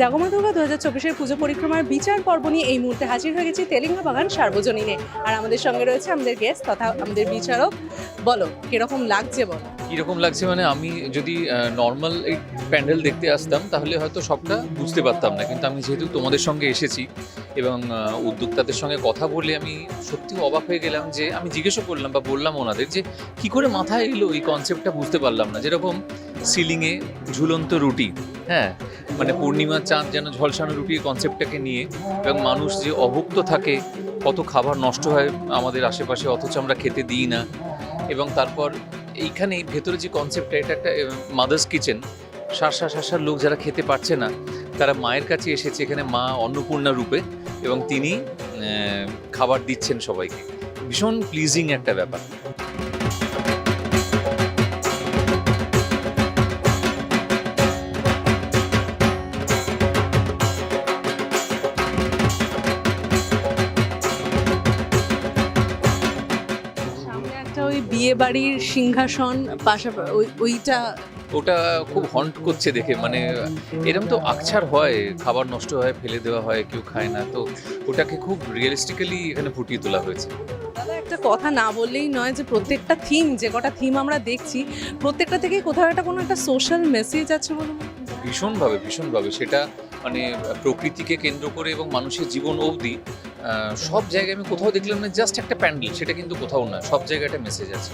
জাগমা দুর্গা দু হাজার চব্বিশের পুজো পরিক্রমার বিচার পর্ব নিয়ে এই মুহূর্তে হাজির হয়ে গেছি তেলেঙ্গা বাগান সার্বজনীনে। আর আমাদের সঙ্গে রয়েছে আমাদের গেস্ট তথা আমাদের বিচারক। বলো, কীরকম লাগছে বলো? কীরকম লাগছে মানে আমি যদি নর্মাল এই প্যান্ডেল দেখতে আসতাম, তাহলে হয়তো সবটা বুঝতে পারতাম না। কিন্তু আমি যেহেতু তোমাদের সঙ্গে এসেছি এবং উদ্যোক্তাদের সঙ্গে কথা বলে আমি সত্যি অবাক হয়ে গেলাম যে, আমি জিজ্ঞেসও করলাম বা বললাম ওনাদের যে, কি করে মাথায় এলো এই কনসেপ্টটা বুঝতে পারলাম না। যেরকম সিলিংয়ে ঝুলন্ত রুটি। হ্যাঁ মানে পূর্ণিমার চাঁদ যেন ঝলসানো রুটির কনসেপ্টটাকে নিয়ে এবং মানুষ যে অভুক্ত থাকে, কত খাবার নষ্ট হয় আমাদের আশেপাশে, অথচ আমরা খেতে দিই না। এবং তারপর এইখানে ভেতরে যে কনসেপ্টটা এটা একটা মাদার্স কিচেন শাসা শাসার লোক যারা খেতে পারছে না, তারা মায়ের কাছে এসেছে এখানে মা অন্নপূর্ণা রূপে এবং তিনি খাবার দিচ্ছেন সবাইকে। ভীষণ প্লিজিং একটা ব্যাপার। একটা ওই বিয়ে বাড়ির সিংহাসন পাশাপাশি ওই ওইটা ওটা খুব হন্ট করছে দেখে মানে এরকম তো আকছার হয় খাবার নষ্ট হয় ফেলে দেওয়া হয় কেউ খায় না তো ওটাকে খুব রিয়েলিস্টিক্যালি এখানে ফুটিয়ে তোলা হয়েছে দাদা একটা কথা না বললেই নয় যে প্রত্যেকটা থিম যে কটা থিম আমরা দেখছি প্রত্যেকটা থেকে কোথাও একটা কোনো একটা সোশ্যাল মেসেজ আছে বলে হয়? ভীষণভাবে ভীষণভাবে সেটা মানে প্রকৃতিকে কেন্দ্র করে এবং মানুষের জীবন অবধি সব জায়গায় আমি কোথাও দেখলাম না জাস্ট একটা প্যান্ডেল, সেটা কিন্তু কোথাও না, সব জায়গায় একটা মেসেজ আছে।